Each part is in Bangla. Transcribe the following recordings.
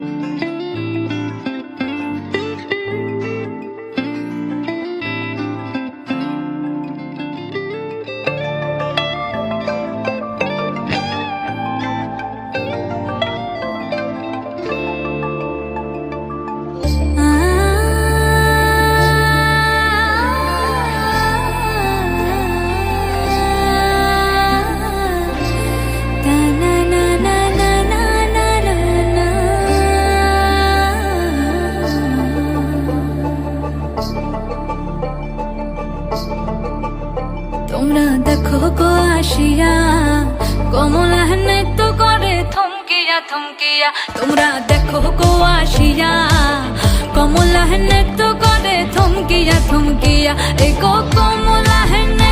Música তোমরা দেখো গো আসিয়া। কমলা নৃত্য করে থমকিয়া থমকিয়া। তোমরা দেখো গো আসিয়া। কমলা নৃত্য করে থমকিয়া থমকিয়া। এই গো কমলা নৃত্য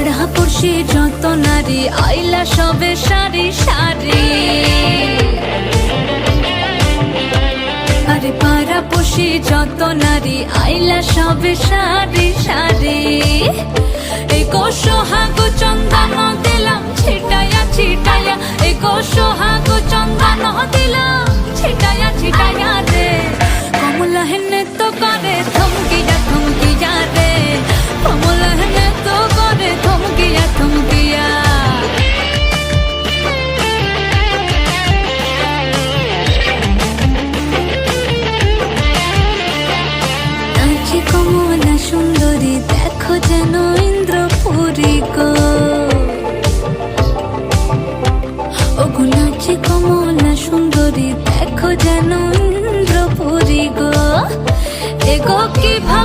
পাড়া পড়শি যত নারী, আইলা সবে সারি সারি। আরে পাড়া পড়শি যত নারী, আইলা সবে সারি সারি। এই কোষহাগো চন্দন দিলাম ভাবি দেখো যেন ইন্দ্রপুরী গো। এগো কি ভাবি